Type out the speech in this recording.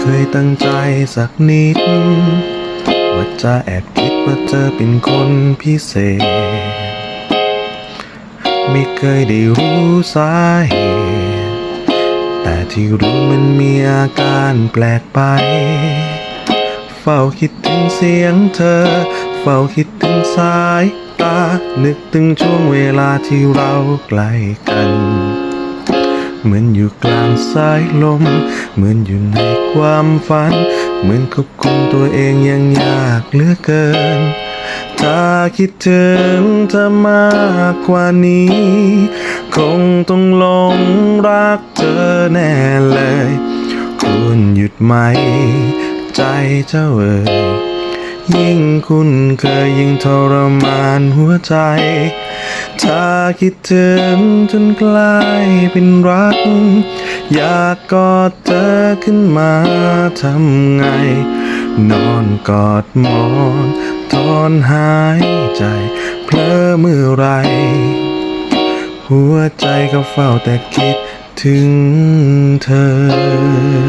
เคยตั้งใจสักนิด ว่าจะแอบคิดว่าเธอเป็นคนพิเศษ ไม่เคยได้รู้สาเหตุ แต่ที่รู้มันมีอาการแปลกไป เฝ้าคิดถึงเสียงเธอ เฝ้าคิดถึงสายตา นึกถึงช่วงเวลาที่เราใกล้กัน เหมือนอยู่กลางสายลม เหมือนอยู่ในความฝัน เหมือนควบคุมตัวเองยังยากเหลือเกิน ถ้าคิดถึงเธอมากกว่านี้ คงต้องหลงรักเธอแน่เลย คุณหยุดไหม ใจเจ้าเอ่ยยิ่งคุณเคยยิ่งทรมานหัวใจ ถ้าคิดถึงจนกลายเป็นรัก อยากกอดเธอขึ้นมาทำไง นอนกอดหมอนทอนหายใจ เพลอเมื่อไร หัวใจก็เฝ้าแต่คิดถึงเธอ